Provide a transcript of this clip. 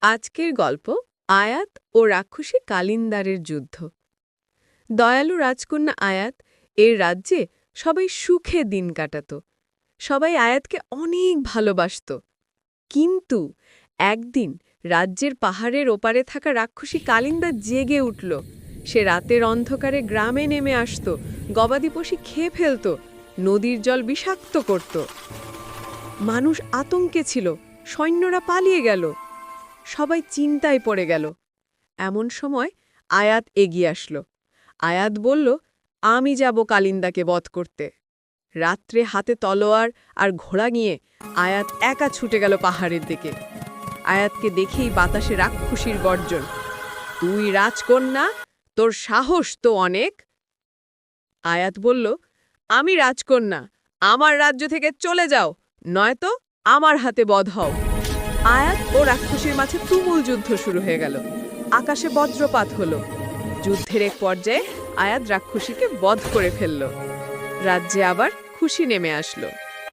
আজকের গল্প আয়াত ও রাক্ষসী কালিন্দারের যুদ্ধ। দয়ালু রাজকন্যা আয়াত এর রাজ্যে সবাই সুখে দিন কাটাত। সবাই আয়াতকে অনেক ভালোবাসত। কিন্তু একদিন রাজ্যের পাহাড়ের ওপারে থাকা রাক্ষসী কালিন্দা জেগে উঠল। সে রাতের অন্ধকারে গ্রামে নেমে আসত, গবাদি পশি খেয়ে ফেলত, নদীর জল বিষাক্ত করত। মানুষ আতঙ্কে ছিল, সৈন্যরা পালিয়ে গেল। সবাই চিন্তায় পড়ে গেল। এমন সময় আয়াত এগিয়ে আসলো। আয়াত বলল, আমি যাব কালিন্দাকে বধ করতে। রাত্রে হাতে তলোয়ার আর ঘোড়া নিয়ে আয়াত একা ছুটে গেল পাহাড়ের দিকে। আয়াতকে দেখেই বাতাসে রাক্ষসীর গর্জন, তুই রাজকন্যা, তোর সাহস তো অনেক? আয়াত বলল, আমি রাজকন্যা, আমার রাজ্য থেকে চলে যাও, নয়তো আমার হাতে বধ হও। আয়াত ও রাক্ষসীর মাঝে তুমুল যুদ্ধ শুরু হয়ে গেল। আকাশে বজ্রপাত হলো। যুদ্ধের এক পর্যায়ে আয়াত রাক্ষসীকে বধ করে ফেলল। রাজ্যে আবার খুশি নেমে আসলো।